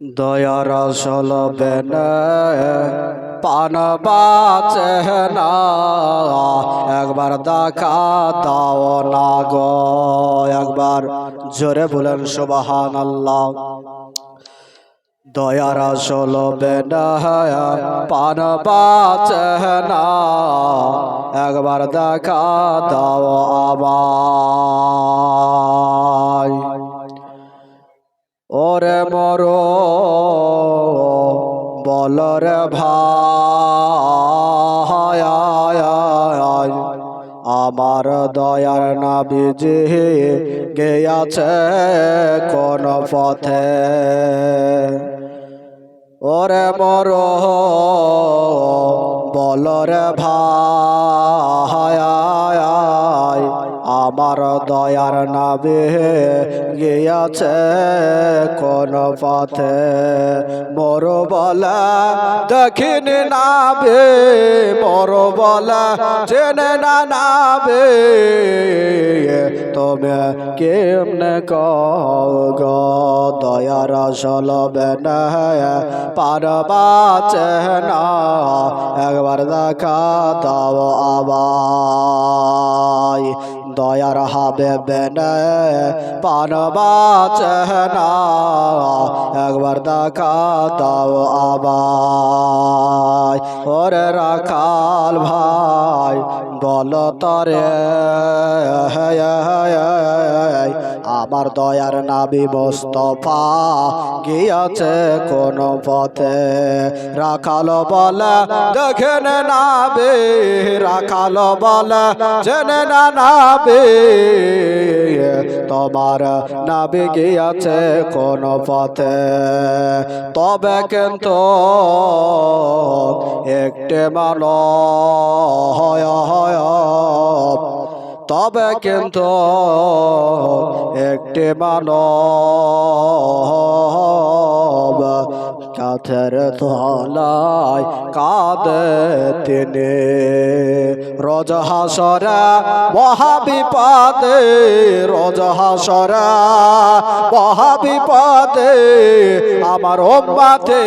দয়ার আসল বেনে পান বাঁচে না। একবার দেখা দাও না গো। একবার জোরে বলেন সুবাহান আল্লাহ দয়ার আসল বেনে পান বাঁচে না। একবার দেখা দাও আবার ওরে মর বলরে ভাই আমার দয়ার নাবিজি গেয়াছে কোন পথে। ওরে মর বলরে ভাই। আমার দয়ার নাবে গিয়াছে কোন পথে। মোর বলা দেখিনি নাবে মোর বলা জেনে না নাবে তুমি কেমনে কগ দয়ার আসল বেনা পারবাচে না একবার দেখা দাও আবাই দয়ার হবে পান বাচনা একবার দেখা দাও আবাই ওরে রাখাল ভাই বল তরে আমার দয়ার নাবি মোস্তফা গিয়াছে কোন পথে। রাখাল বলে দেখেন নাবে, রাখাল বলে, জেনে না নাবে, তোমার নাবি গিয়াছে কোন পথে। তবে কিন্তু একটে মানো, হয় হয় তবে কিন্তু একটি মানব কাথের তলায় কাঁদে তিনি। রোজ হাসরা, মহাবিপদে, রোজ হাসরা, মহাবিপদে আমার ওম্মাতে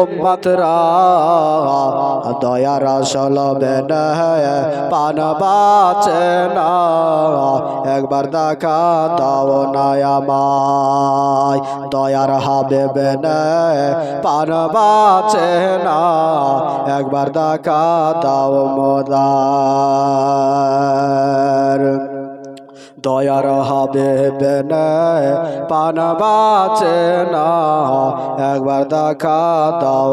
ওম্মাতরা দয়ার আসল বেনা পান বাঁচে না। একবার দেখা দাও না আমায়, দয়ার হাবে বেনে পান বাঁচে না। একবার দেখা দাও মোদার। দয়ার হবে বেনে পান বাঁচে না। একবার দেখা দাও